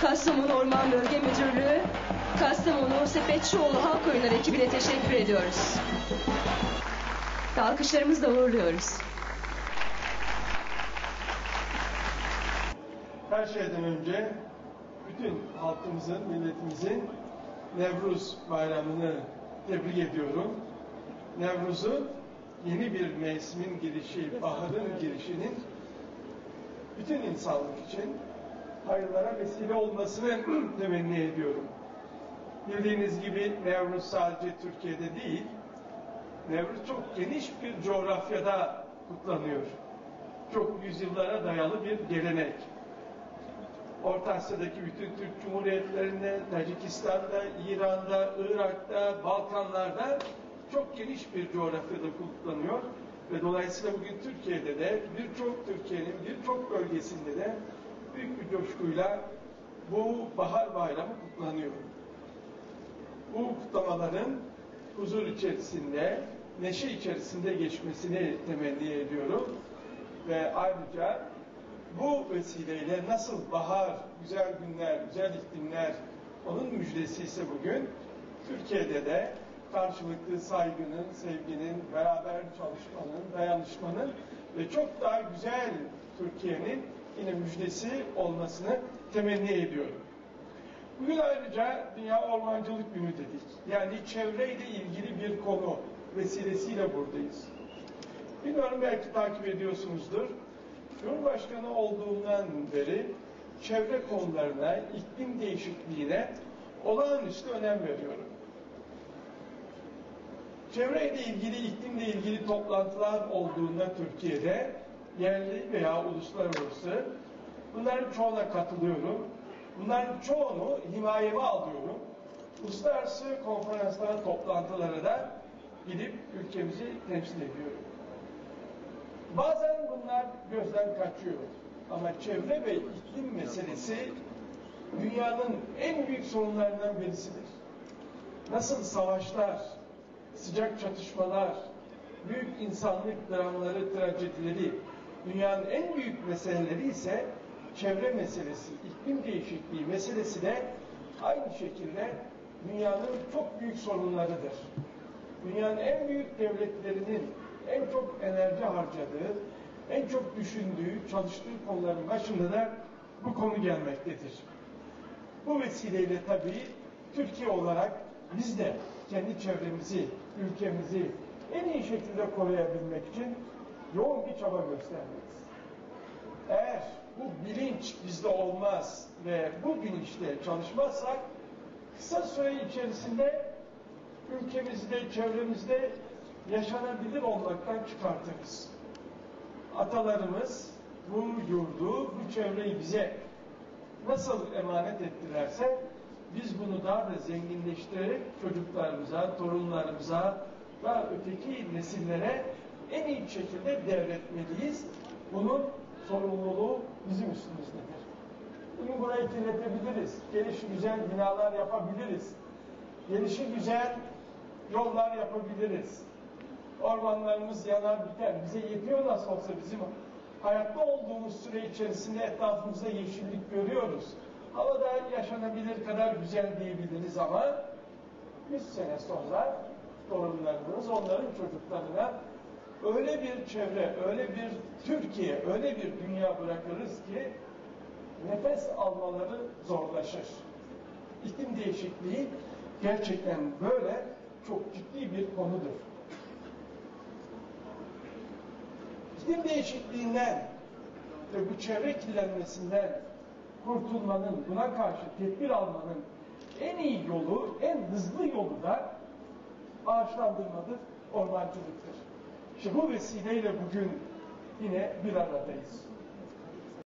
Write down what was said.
Kastamonu Orman Bölge Müdürlüğü, Kastamonu Sepetçioğlu Halk Oyunları ekibine teşekkür ediyoruz. Ve uğurluyoruz. Her şeyden önce bütün halkımızın, milletimizin Nevruz bayramını tebrik ediyorum. Nevruz'u yeni bir mevsimin girişi, baharın girişinin bütün insanlık için hayırlara vesile olmasını temenni ediyorum. Bildiğiniz gibi Nevruz sadece Türkiye'de değil, Nevruz çok geniş bir coğrafyada kutlanıyor. Çok yüzyıllara dayalı bir gelenek. Orta Asya'daki bütün Türk Cumhuriyetlerinde, Tacikistan'da, İran'da, Irak'ta, Balkanlar'da çok geniş bir coğrafyada kutlanıyor. Ve dolayısıyla bugün Türkiye'de de birçok Türkiye'nin birçok bölgesinde de büyük bir coşkuyla bu bahar bayramı kutlanıyor. Bu kutlamaların huzur içerisinde, neşe içerisinde geçmesini temenni ediyorum. Ve ayrıca bu vesileyle nasıl bahar, güzel günler, güzel iklimler onun müjdesi ise bugün Türkiye'de de karşılıklı saygının, sevginin, beraber çalışmanın, dayanışmanın ve çok daha güzel Türkiye'nin yine müjdesi olmasını temenni ediyorum. Bugün ayrıca Dünya Ormancılık Günü dedik. Yani çevreyle ilgili bir konu vesilesiyle buradayız. Bilmiyorum belki takip ediyorsunuzdur. Cumhurbaşkanı olduğumdan beri çevre konularına, iklim değişikliğine olağanüstü önem veriyorum. Çevreyle ilgili, iklimle ilgili toplantılar olduğunda Türkiye'de yerli veya uluslararası bunların çoğuna katılıyorum. Bunların çoğunu himayeme alıyorum. Uluslararası konferanslara, toplantılara da gidip ülkemizi temsil ediyorum. Bazen bunlar gözden kaçıyor. Ama çevre ve iklim meselesi dünyanın en büyük sorunlarından birisidir. Nasıl savaşlar, sıcak çatışmalar, büyük insanlık dramları, trajedileri, dünyanın en büyük meseleleri ise çevre meselesi, iklim değişikliği meselesi de aynı şekilde dünyanın çok büyük sorunlarıdır. Dünyanın en büyük devletlerinin en çok enerji harcadığı, en çok düşündüğü, çalıştığı konuların başında da bu konu gelmektedir. Bu vesileyle tabii Türkiye olarak biz de kendi çevremizi, ülkemizi en iyi şekilde koruyabilmek için yoğun bir çaba göstermeliyiz. Eğer bu bilinç bizde olmaz ve bu bilinçle çalışmazsak kısa süre içerisinde ülkemizde, çevremizde yaşanabilir olmaktan çıkartırız. Atalarımız bu yurdu, bu çevreyi bize nasıl emanet ettilerse biz bunu daha da zenginleştirerek çocuklarımıza, torunlarımıza ve öteki nesillere en iyi şekilde devretmeliyiz. Bunun sorumluluğu bizim üstümüzdedir. Bugün burayı kirletebiliriz. Gelişi güzel binalar yapabiliriz. Gelişi güzel yollar yapabiliriz. Ormanlarımız yanar biter. Bize yetiyor nasıl olsa bizim hayatta olduğumuz süre içerisinde etrafımızda yeşillik görüyoruz. Havada yaşanabilir kadar güzel diyebiliriz ama 100 sene sonra torunlarımız, onların çocuklarına öyle bir çevre, öyle bir Türkiye, öyle bir dünya bırakırız ki nefes almaları zorlaşır. İklim değişikliği gerçekten böyle çok ciddi bir konudur. İklim değişikliğinden ve bu çevre kirlenmesinden kurtulmanın, buna karşı tedbir almanın en iyi yolu, en hızlı yolu da ağaçlandırmadır, ormancılıktır. İşte bu vesileyle bugün yine bir aradayız.